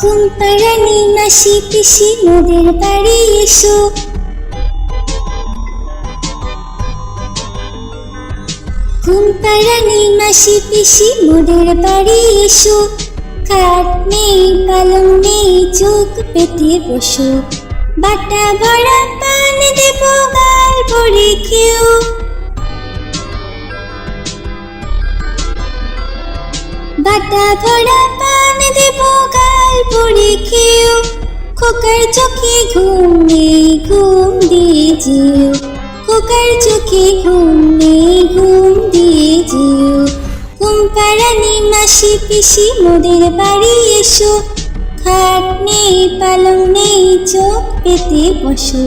ঘুম পাড়ানি মাসি পিসি, মোদের বাড়ি এসো। ঘুম পাড়ানি মাসি পিসি, মোদের বাড়ি এসো। খাট নেই, পালং নেই, চোখ পেতে বসো। বাটা ভরা পান দেব, গাল ভরে খেও। বাটা ভরা পান দেব গাল ভরে খেও খোকার চোখে ঘুম নেই, ঘুম দিয়ে যেও খোকার চোখে ঘুম নেই, ঘুম দিয়ে যেও ঘুম পাড়ানি মাসি পিসি, মোদের বাড়ি এসো। খাট নেই পালং নেই, চোখ পেতে বসো।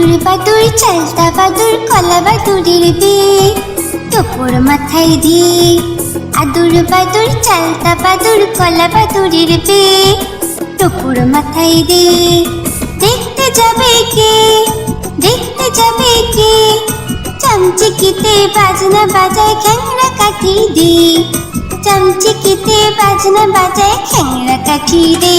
আদুর বাদুর চালতা বাদুর কলা বাদুরের বে তোপর মাথায় দি আদুর বাদুর চালতা বাদুর কলা বাদুরের বে তোপর মাথায় দিয়ে দেখতে যাবে কে? দেখতে যাবে কে? চামচিকিতে বাজনা বাজায় খ্যাংরা কাঠি দে চামচিকিতে বাজনা বাজায় খ্যাংরা কাঠি দে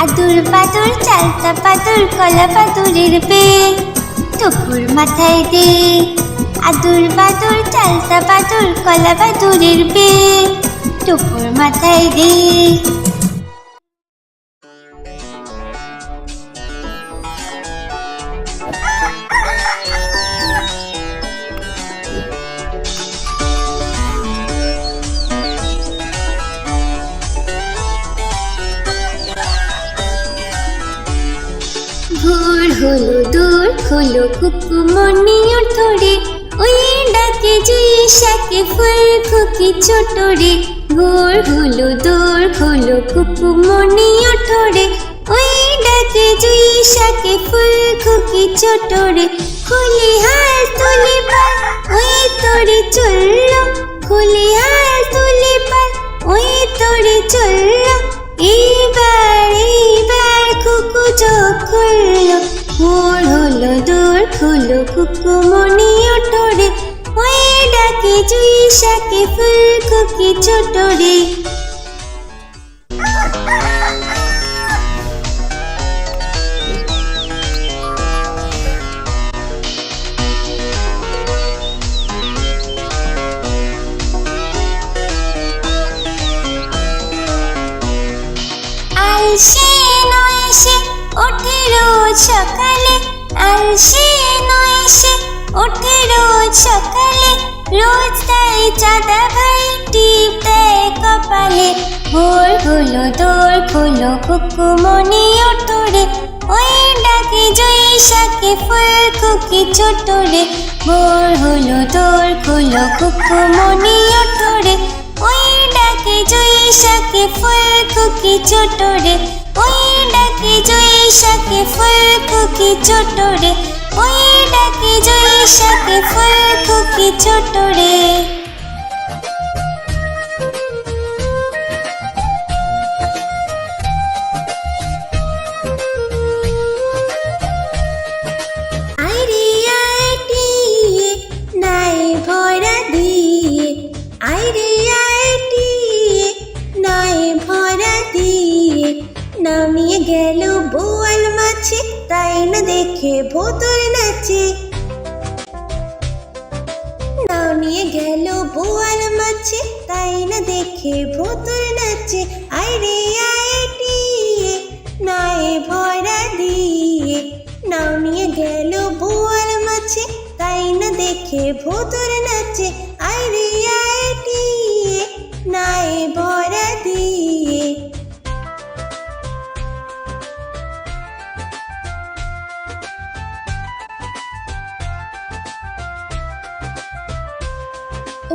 আদুর বাদুর, চালতা পাদুর কলা পাদুরের পে টুকুর মাথায় দে আদুর বাদুর, চালতা পাদুর কলা পাদুরের পে টুকুর মাথায় দে হলো দূর, হলো কুকুমনি ধরে। ওই ডাকে জুই শাকে ফুল খুকি ছোট রে। ভোর হলো দূর, হলো কুকুমনি ধরে। ওই ডাকে জুই শাকে ফুল খুকি ছোট রে। খুলি হাল তুলি পাল, ওই তোরে চলল। খুলি হাল তুলি ওই তোরে চলল। এইবার এইবার কুকু চোখ খুললো। ভোর হলো দোর খুলো কুকু মনি ওঠরে ওই ডাকে জুই শাকে ফুল খুকি ছোট রোজ তাই চাঁদা ভাই টিপ কপালে। ভোর হলো, দোর খোলো কুকুমনি ওঠরে ওই ডাকে জয়ী শাকে ফুল খুকি ছোট রে ভোর হলো, দোর খোলো কুকুমনি ওঠরে ওই ডাকে জয়ী শাকে ফুল খুকি ছোট রে ওই ডাকে জয়ী শাকে ফুল খুকি ছোট রে ওই ডাকে জয়ী শাকে ফুল খুকি ছোট রে? নামিয়ে গেল বোয়াল মাছে, তাই না দেখে ভোতর নাও নিয়ে গেল বোয়াল মাছে তাই না দেখে ভোতর নাচে।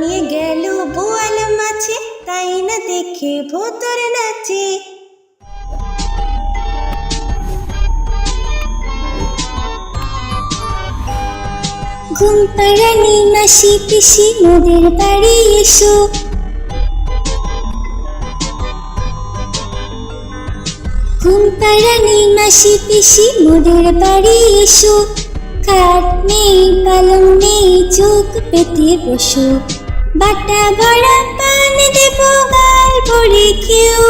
নিয়ে গেল বোয়াল মাছে, তাই না দেখে ভোতর নাচে। ঘুম পাড়ানি মাসি পিসি, মোদের বাড়ি এসো। ঘুম পাড়ানি মাসি পিসি, মোদের বাড়ি এসো। খাট নেই, পালং নেই, চোখ পেতে বসো। বাটা ভরা পান দেব গাল ভরে খেও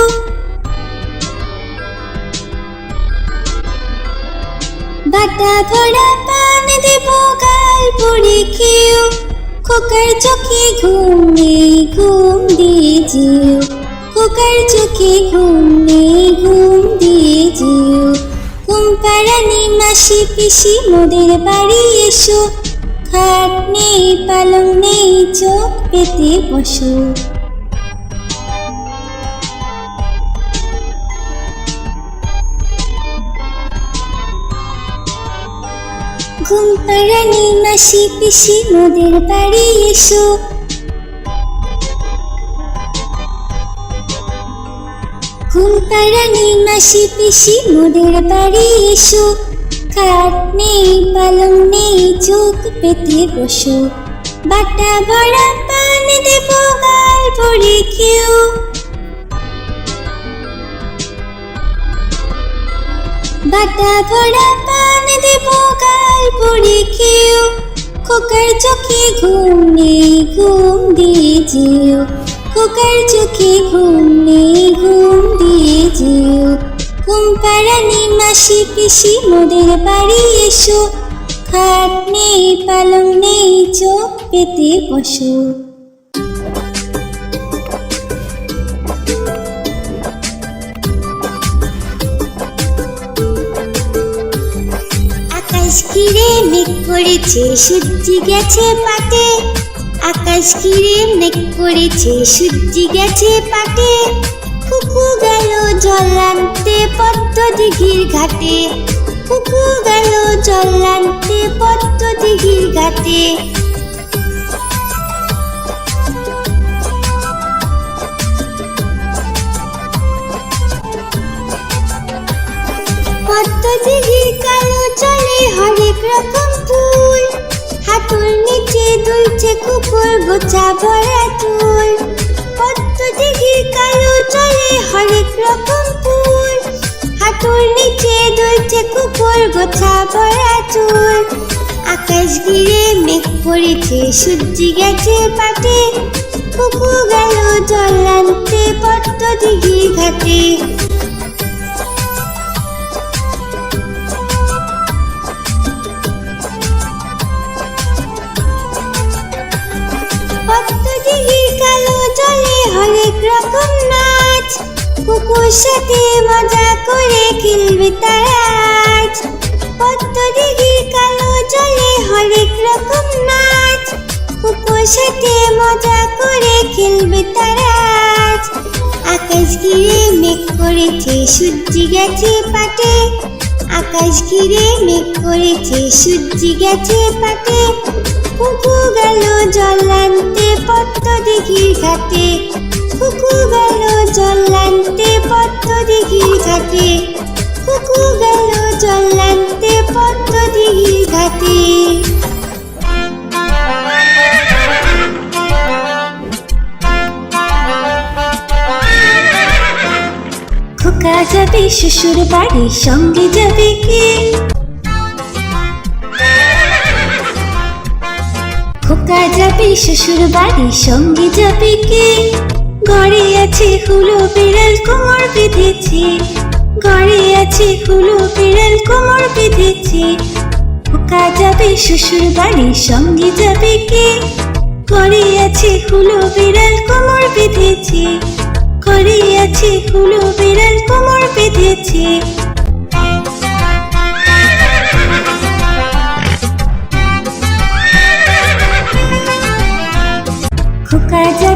বাটা ভরা পান দেব গাল ভরে খেও খোকার চোখে ঘুম নেই, ঘুম দিয়ে যেও খোকার চোখে ঘুম নেই, ঘুম দিয়ে যেও ঘুম মাসি পিসি, মোদের বাড়ি এসো। খাট নেই, পালং নেই, চোখ পেতে বসো। ঘুম পাড়ানি, মাসি পিসি, মোদের বাড়ি এসো। ঘুম পাড়ানি, মাসি পিসি, মোদের বাড়ি এসো। খাট নেই পালং নেই চোখ পেতে বসো। বাটা ভরা পান দেব, গাল ভরে খেও। বাটা ভরা পান দেব, গাল ভরে খেও। খোকার চোখে ঘুম নেই, ঘুম দিয়ে যেও। খোকার চোখে ঘুম পাড়ানি মাসি পিসি, মোদের বাড়ি এসো। খাট নেই, পালং নেই, চোখ পেতে বসো। আকাশ ঘিরে মেঘ পড়েছে সূর্যি গেছে পাটে। আকাশ ঘিরে মেঘ করেছে, সূর্যি গেছে পাটে। কুকু গেল জল আনতে পদ্ম দিঘির ঘাটে। কুকু গেল জল আনতে পদ্ম দিঘির ঘাটে। দিঘির কালো চলে হরেক নিচে দুলছে কুকুর গোছা ভরা চুল। কালো চলে হরেক রকম ফুল। হাঁটুর নিচে দুলছে কুকুর, গোছা ভরা চুল। আকাশ ঘিরে মেঘ পড়েছে সূর্যি গেছে পাটে। কুকু গেল জল আনতে পট্ট দিঘি ঘাটে। কুকুর সাথে মজা করে খেলবে তারা আজ। পদ্মদিঘির কালো জলে হরেক রকম নাচ। কুকুর সাথে মজা করে খেলবে তারা আজ। আকাশ ঘিরে মেঘ করেছে, সূর্যি গেছে পাটে। আকাশ ঘিরে মেঘ করেছে, সূর্যি গেছে পাটে। কুকু গেল জল আনতে পদ্ম দিঘির ঘাটে। কুকু গেল জল আনতে পদ্ম দিঘির ঘাটে। কুকু গেল জল আনতে পদ্ম দিঘির ঘাটে। খোকা যাবে, শ্বশুর বাড়ি সঙ্গে যাবে কে? খোকা যাবে, শ্বশুর বাড়ি সঙ্গে যাবে কে? ঘরে আছে হুলো বিড়াল কোমর বেঁধেছে। ঘরে আছে হুলো বিড়াল কোমর বেঁধেছে। খোকা যাবে, শ্বশুর বাড়ি সঙ্গে যাবে কে? ঘরে আছে হুলো বিড়াল কোমর বেঁধেছে। ঘরে আছে হুলো বিড়াল কোমর বেঁধেছে।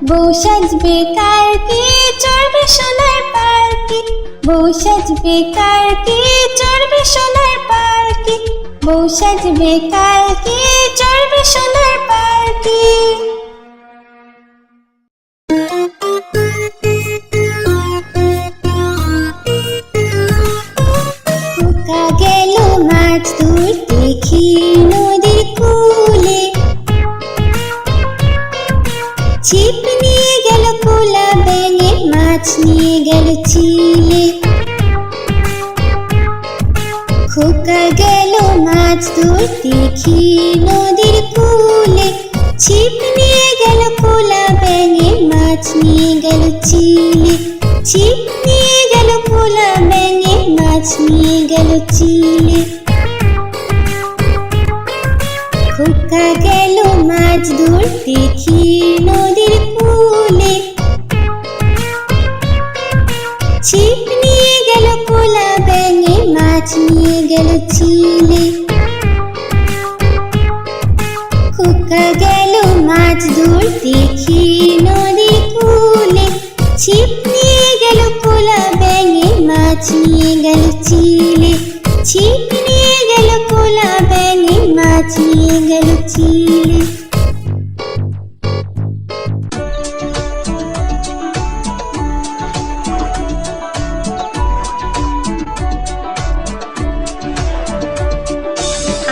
বউ সাজবে কালকে চড়বে সোনার পালকি বউ সাজবে কালকে চড়বে সোনার পালকি বউ সাজবে কালকে চড়বে সোনার পালকি গেল মাছ ধরতে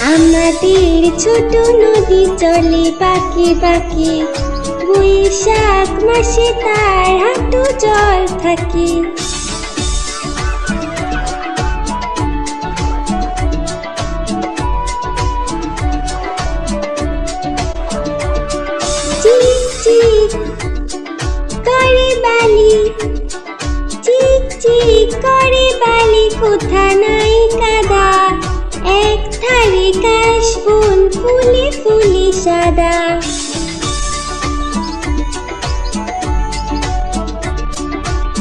আমাদের ছোট নদী চলে বাকি বাকি বৈশাখ মাসে তার হাঁটু জল থাকে। করে বালি। চিক চিক, করে বালি কোথা নাই ফুলে ফুলে সাদা।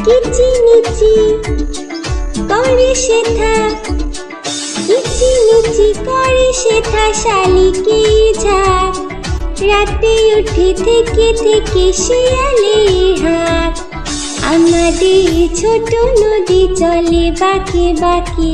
কিচি মিচি করে শেথা কিচি মিচি করে শেথা শালিকে ঝাঁক। রাতে উঠে থেকে থেকে শিয়ালে হাঁক। আমাদের ছোট নদী চলে বাকি বাকি।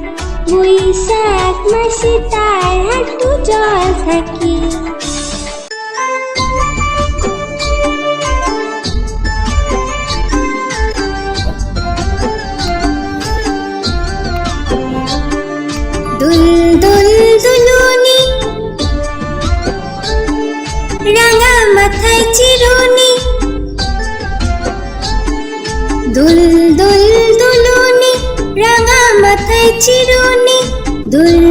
হাঁটু জল থাকে। রাঙা মাথায় চিরুনি। দুল দুল দুলুনি রাঙা মাথায় চিরুনি। দুল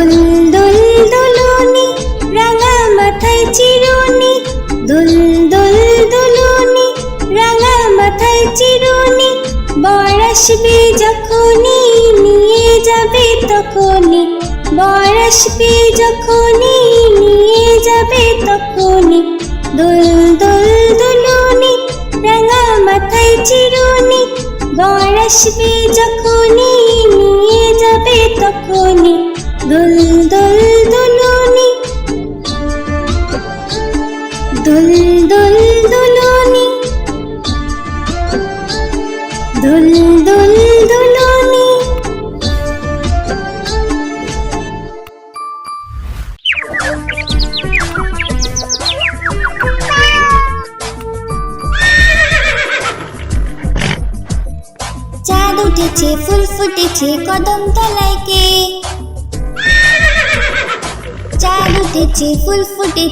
দুল দুল দুলুনি রাঙা মাথায় চিরুনি। দুল দুল দুলুনি রাঙা মাথায় চিরুনি। বর আসবে যখনই, নিয়ে যাবে তখনই। বর আসবে যখনই, নিয়ে যাবে তখনই। দুল দুল দুলুনি রাঙা মাথায় চিরুনি। বর আসবে যখনই, নিয়ে যাবে তখনই। দুল দুল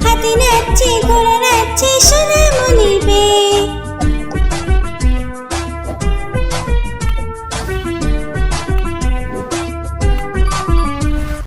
হাতি নাচছে ঘোড়া নাচছে সোনার মনির বে